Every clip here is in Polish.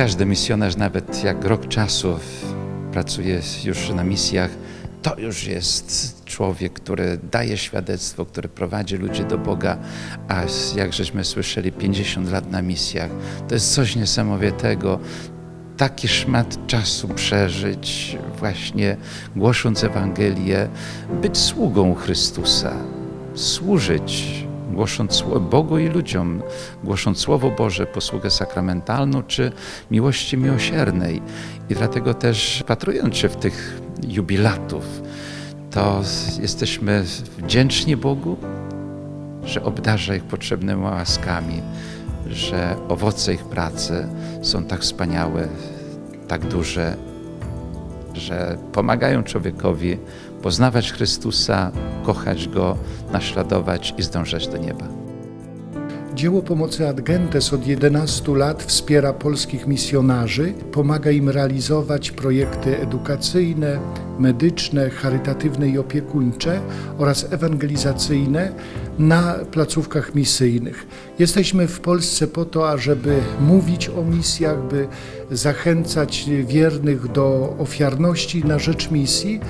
każdy misjonarz, nawet jak rok czasu pracuje już na misjach, to już jest człowiek, który daje świadectwo, który prowadzi ludzi do Boga, a jak żeśmy słyszeli, 50 lat na misjach, to jest coś niesamowitego. Taki szmat czasu przeżyć, właśnie głosząc Ewangelię, być sługą Chrystusa, służyć, głosząc Bogu i ludziom, głosząc Słowo Boże, posługę sakramentalną czy miłości miłosiernej. I dlatego też patrując się w tych jubilatów, to jesteśmy wdzięczni Bogu, że obdarza ich potrzebnymi łaskami, że owoce ich pracy są tak wspaniałe, tak duże, że pomagają człowiekowi poznawać Chrystusa, kochać Go, naśladować i zdążać do nieba. Dzieło pomocy Ad Gentes od 11 lat wspiera polskich misjonarzy, pomaga im realizować projekty edukacyjne, medyczne, charytatywne i opiekuńcze oraz ewangelizacyjne na placówkach misyjnych. Jesteśmy w Polsce po to, ażeby mówić o misjach, by zachęcać wiernych do ofiarności na rzecz misji,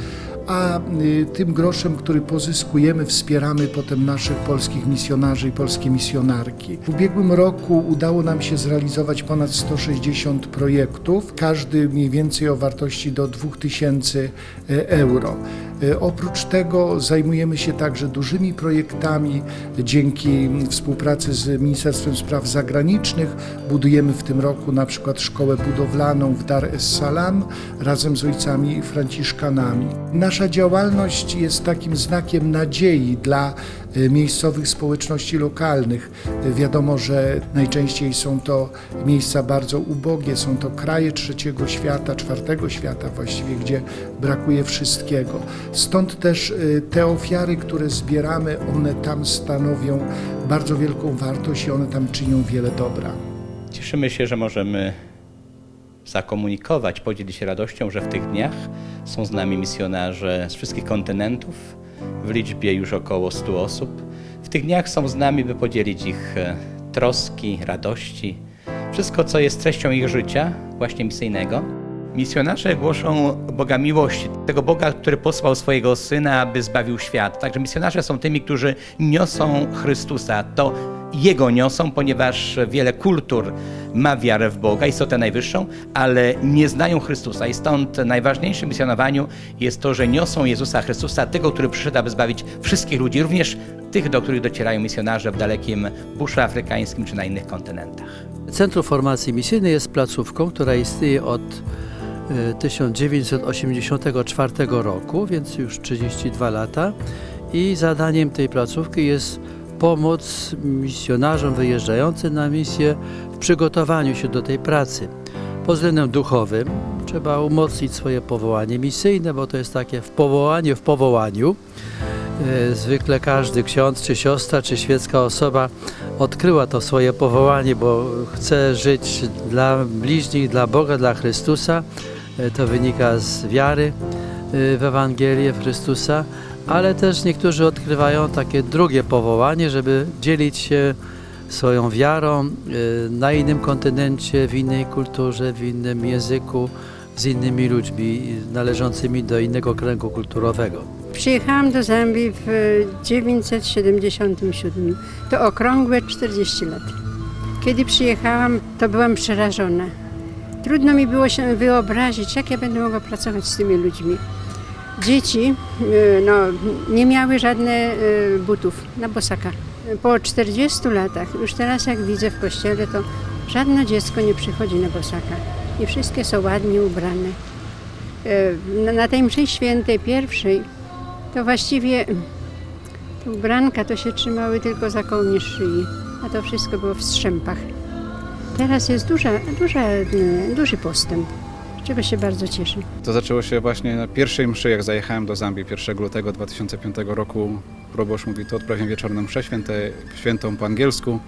a y, tym groszem, który pozyskujemy, wspieramy potem naszych polskich misjonarzy i polskie misjonarki. W ubiegłym roku udało nam się zrealizować ponad 160 projektów, każdy mniej więcej o wartości do 2000 euro. Y, Oprócz tego zajmujemy się także dużymi projektami. Dzięki współpracy z Ministerstwem Spraw Zagranicznych budujemy w tym roku na przykład szkołę budowlaną w Dar es Salaam razem z ojcami franciszkanami. Nasza działalność jest takim znakiem nadziei dla miejscowych społeczności lokalnych. Y, Wiadomo, że najczęściej są to miejsca bardzo ubogie, są to kraje trzeciego świata, czwartego świata właściwie, gdzie brakuje wszystkiego. Stąd też y, te ofiary, które zbieramy, one tam stanowią bardzo wielką wartość i one tam czynią wiele dobra. Cieszymy się, że możemy zakomunikować, podzielić się radością, że w tych dniach są z nami misjonarze z wszystkich kontynentów w liczbie już około 100 osób. W tych dniach są z nami, by podzielić ich e, troski, radości, wszystko, co jest treścią ich życia, właśnie misyjnego. Misjonarze głoszą Boga miłości, tego Boga, który posłał swojego Syna, aby zbawił świat. Także misjonarze są tymi, którzy niosą Chrystusa. To Jego niosą, ponieważ wiele kultur ma wiarę w Boga, istotę najwyższą, ale nie znają Chrystusa. I stąd najważniejszym misjonowaniu jest to, że niosą Jezusa Chrystusa, tego, który przyszedł, aby zbawić wszystkich ludzi, również tych, do których docierają misjonarze w dalekim buszu afrykańskim czy na innych kontynentach. Centrum Formacji Misyjnej jest placówką, która istnieje od 1984 roku, więc już 32 lata. I zadaniem tej placówki jest pomoc misjonarzom wyjeżdżającym na misję w przygotowaniu się do tej pracy. Pod względem duchowym trzeba umocnić swoje powołanie misyjne, bo to jest takie w powołaniu w powołaniu. E, Zwykle każdy ksiądz, czy siostra, czy świecka osoba odkryła to swoje powołanie, bo chce żyć dla bliźnich, dla Boga, dla Chrystusa. E, To wynika z wiary e, w Ewangelię w Chrystusa, ale też niektórzy odkrywają takie drugie powołanie, żeby dzielić się swoją wiarą e, na innym kontynencie, w innej kulturze, w innym języku, z innymi ludźmi należącymi do innego kręgu kulturowego. Przyjechałam do Zambii w 1977. To okrągłe 40 lat. Kiedy przyjechałam, to byłam przerażona. Trudno mi było się wyobrazić, jak ja będę mogła pracować z tymi ludźmi. Dzieci y, no, nie miały żadnych butów na bosaka. Po 40 latach, już teraz jak widzę w kościele, to żadne dziecko nie przychodzi na bosaka. I wszystkie są ładnie ubrane. Y, Na- tej mszy świętej pierwszej to właściwie te ubranka to się trzymały tylko za kołnierz szyi, a to wszystko było w strzępach. Teraz jest duża, duża, e, duży postęp, z czego się bardzo cieszę. To zaczęło się właśnie na pierwszej mszy, jak zajechałem do Zambii 1 lutego 2005 roku. Proboszcz mówi, to odprawiam wieczorną mszę święte, świętą po angielsku.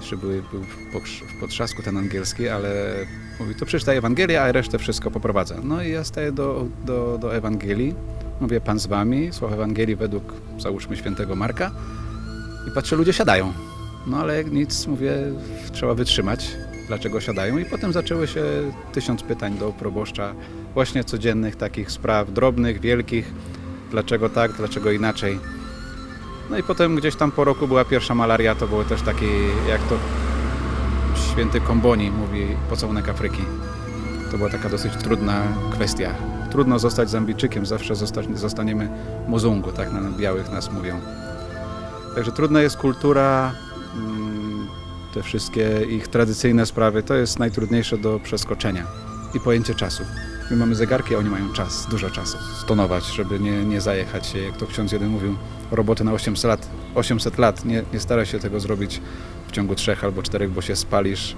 Jeszcze był w potrzasku ten angielski, ale mówi, to przeczytaj Ewangelię, a resztę wszystko poprowadzę. No i ja staję do, do, do Ewangelii. Mówię, Pan z wami, słowa Ewangelii według, załóżmy, świętego Marka. I patrzę, ludzie siadają. No ale jak nic, mówię, trzeba wytrzymać. dlaczego siadają i potem zaczęły się tysiąc pytań do proboszcza, właśnie codziennych takich spraw, drobnych, wielkich, dlaczego tak, dlaczego inaczej. No i potem gdzieś tam po roku była pierwsza malaria, to było też taki, jak to święty Komboni mówi, pocałunek Afryki. To była taka dosyć trudna kwestia. Trudno zostać Zambijczykiem, zawsze zostaniemy muzungu, tak na białych nas mówią. Także trudna jest kultura, te wszystkie ich tradycyjne sprawy, to jest najtrudniejsze do przeskoczenia. I pojęcie czasu. My mamy zegarki, a oni mają czas, dużo czasu. Stonować, żeby nie, nie zajechać się, jak to ksiądz jeden mówił, roboty na 800 lat. 800 lat, nie, nie staraj się tego zrobić w ciągu trzech albo czterech, bo się spalisz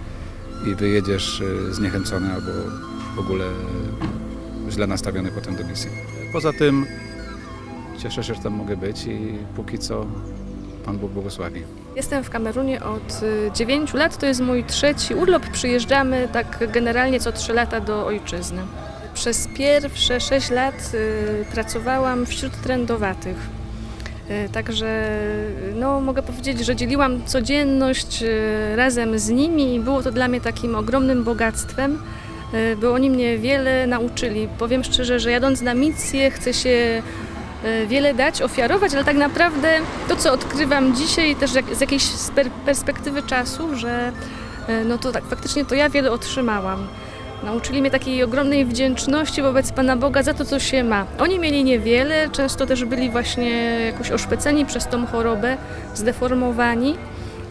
i wyjedziesz y, zniechęcony albo w ogóle źle nastawiony potem do misji. Poza tym cieszę się, że tam mogę być i póki co Pan Bóg błogosławi. Jestem w Kamerunie od 9 lat, to jest mój trzeci urlop. Przyjeżdżamy tak generalnie co 3 lata do ojczyzny. Przez pierwsze 6 lat y, pracowałam wśród trendowatych. Y, Także no, mogę powiedzieć, że dzieliłam codzienność y, razem z nimi i było to dla mnie takim ogromnym bogactwem, y, bo oni mnie wiele nauczyli. Powiem szczerze, że jadąc na misję chcę się wiele dać, ofiarować, ale tak naprawdę to, co odkrywam dzisiaj, też z jakiejś perspektywy czasu, że e, no to tak faktycznie to ja wiele otrzymałam. Nauczyli mnie takiej ogromnej wdzięczności wobec Pana Boga za to, co się ma. Oni mieli niewiele, często też byli właśnie jakoś oszpeceni przez tą chorobę, zdeformowani,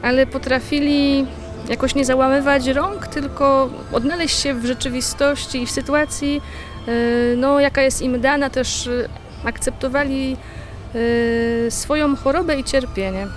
ale potrafili jakoś nie załamywać rąk, tylko odnaleźć się w rzeczywistości i w sytuacji, e, no, jaka jest im dana, też akceptowali e, swoją chorobę i cierpienie.